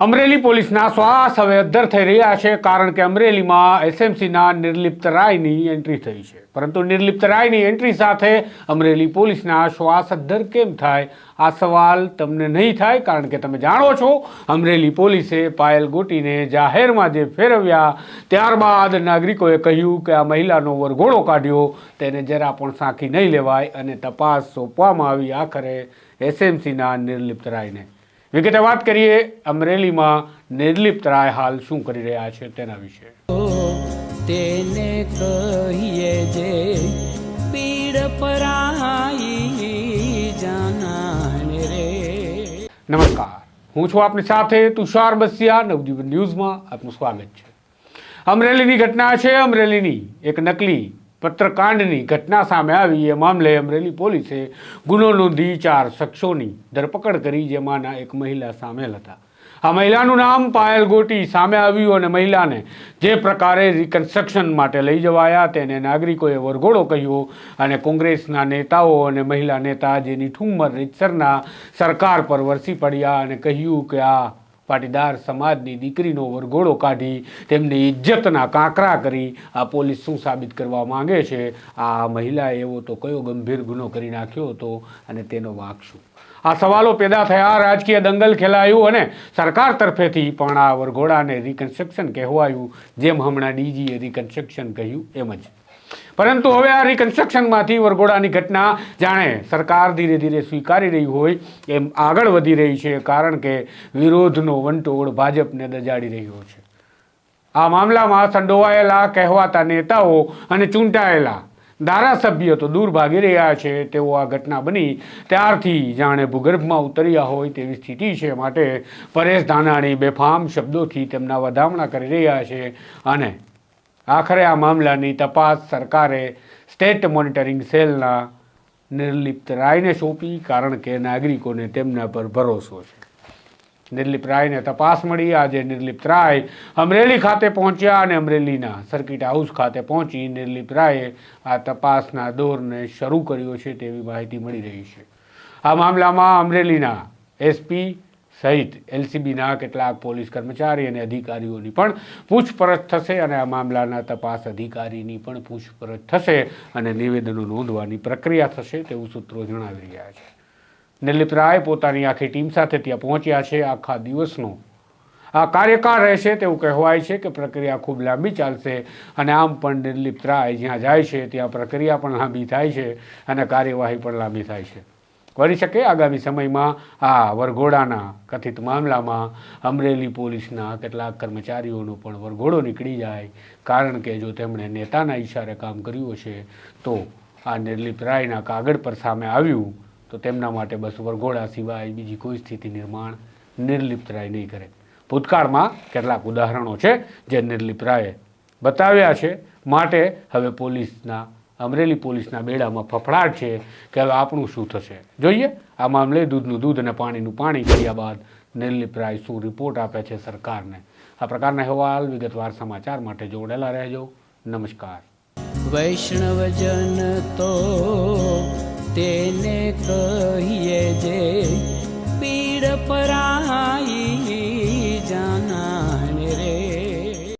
અમરેલી પોલીસના શ્વાસ હવે અદ્ધર થઈ રહ્યા છે કારણ કે અમરેલીમાં એસએમસીના નિર્લિપ્ત રાયની એન્ટ્રી થઈ છે. પરંતુ નિર્લિપ્ત રાયની એન્ટ્રી સાથે અમરેલી પોલીસના શ્વાસ અદ્ધર કેમ થાય? આ સવાલ તમને નહીં થાય કારણ કે તમે જાણો છો, અમરેલી પોલીસે પાયલ ગોટીને જાહેરમાં જે ફેરવ્યા, ત્યારબાદ નાગરિકોએ કહ્યું કે આ મહિલાનો વરઘોડો કાઢ્યો, તેને જરા પણ સાંખી નહીં લેવાય અને તપાસ સોંપવામાં આવી આખરે એસએમસીના નિર્લિપ્ત રાયને. વિગતે વાત કરીએ અમરેલીમાં નિર્લિપ્ત રાય હાલ શું કરી રહ્યા છે તેના વિશે. તેને કહીએ જે પીડ પરાઈ જાનાને રે. નમસ્કાર. હું છું આપની સાથે તુષાર બસિયા નવજીવન ન્યૂઝમાં આપનું સ્વાગત છે. અમરેલીની ઘટના છે અમરેલીની એક નકલી પત્રકાંડની ઘટના સામે આવી. એ મામલે અમરેલી પોલીસે ગુનો નોંધી ચાર શખ્સોની ધરપકડ કરી, જેમાંના એક મહિલા સામેલ હતા. આ મહિલાનું નામ પાયલ ગોટી સામે આવ્યું અને મહિલાને જે પ્રકારે રિકન્સ્ટ્રક્શન માટે લઈ જવાયા, તેને નાગરિકોએ વરઘોડો કહ્યો અને કોંગ્રેસના નેતાઓ અને મહિલા નેતા જેની ઠુમ્મર રીતસરના સરકાર પર વરસી પડ્યા અને કહ્યું કે આ પાટીદાર સમાજની દીકરીનો વરઘોડો કાઢી તેમની ઇજ્જતના કાંકરા કરી આ પોલીસ શું સાબિત કરવા માંગે છે? આ મહિલાએ એવો તો કયો ગંભીર ગુનો કરી નાખ્યો હતો અને તેનો વાંક શું? આ સવાલો પેદા થયા રાજકીય દંગલ ખેલાયું અને સરકાર તરફેથી પણ આ વરઘોડાને રિકન્સ્ટ્રક્શન કહેવાયું, જેમ હમણાં ડીજીએ રિકન્સ્ટ્રક્શન કહ્યું, એમ જ. પરંતુ હવે આ રિકન્સ્ટ્રક્શનમાંથી વરઘોડાની ઘટના જાણે સરકાર ધીરે ધીરે સ્વીકારી રહી હોય એમ આગળ વધી રહી છે, કારણ કે વિરોધનો વંટોળ ભાજપને દજાડી રહ્યો છે. આ મામલામાં સંડોવાયેલા કહેવાતા નેતાઓ અને ચૂંટાયેલા ધારાસભ્યો તો દૂર ભાગી રહ્યા છે તેવો આ ઘટના બની ત્યારથી જાણે ભૂગર્ભમાં ઉતર્યા હોય તેવી સ્થિતિ છે માટે પરેશ ધાનાણી બેફામ શબ્દોથી તેમના વધામણા કરી રહ્યા છે અને આખરે આ મામલાની તપાસ સરકારે સ્ટેટ મોનિટરિંગ સેલના નિર્લિપ્ત રાયને સોંપી, કારણ કે નાગરિકોને તેમના પર ભરોસો છે. નિર્લિપ્ત રાયને તપાસ મળી, આજે નિર્લિપ્ત રાય અમરેલી ખાતે પહોંચ્યા અને અમરેલીના સર્કિટ હાઉસ ખાતે પહોંચી નિર્લિપ્ત રાયે આ તપાસના દોરને શરૂ કર્યો છે તેવી માહિતી મળી રહી છે. આ મામલામાં અમરેલીના એસપી સહિત એલસીબીના કેટલાક પોલીસ કર્મચારી અને અધિકારીઓની પણ પૂછપરછ થશે અને આ મામલાના તપાસ અધિકારીની પણ પૂછપરછ થશે અને નિવેદનો નોંધવાની પ્રક્રિયા થશે તેવું સૂત્રો જણાવી રહ્યા છે. નિર્લિપ્ત રાય પોતાની આખી ટીમ સાથે ત્યાં પહોંચ્યા છે. આખા દિવસનો આ કાર્યકાળ રહેશે તેવું કહેવાય છે કે પ્રક્રિયા ખૂબ લાંબી ચાલશે અને આમ પણ નિર્લિપ્ત રાય જ્યાં જાય છે ત્યાં પ્રક્રિયા પણ લાંબી થાય છે અને કાર્યવાહી પણ લાંબી થાય છે. વળી શકે આગામી સમયમાં આ વરઘોડાના કથિત મામલામાં અમરેલી પોલીસના કેટલાક કર્મચારીઓનો પણ વરઘોડો નીકળી જાય. કારણ કે જો તેમણે નેતાના ઈશારે કામ કર્યું છે તો આ નિર્લિપ્ત રાયના કાગળ પર સામે આવ્યું તો તેમના માટે બસ વરઘોડા સિવાય બીજી કોઈ સ્થિતિ નિર્માણ નિર્લિપ્ત રાય નહીં કરે. ભૂતકાળમાં કેટલાક ઉદાહરણો છે જે નિર્લિપ્ત રાયે બતાવ્યા છે. માટે હવે પોલીસના અમરેલી પોલીસના બેડામાં ફફડાટ છે કે હવે આપણું શું થશે? જોઈએ. આ મામલે દૂધનું દૂધ અને પાણીનું પાણી કર્યા બાદ નિર્લિપ્ત પ્રાય શું રિપોર્ટ આપે છે સરકારને? આ પ્રકારના અહેવાલ વિગતવાર સમાચાર માટે જોડાયેલા રહેજો. નમસ્કાર. વૈષ્ણવજન તો તેને કહીએ જે પીડ પરાઈ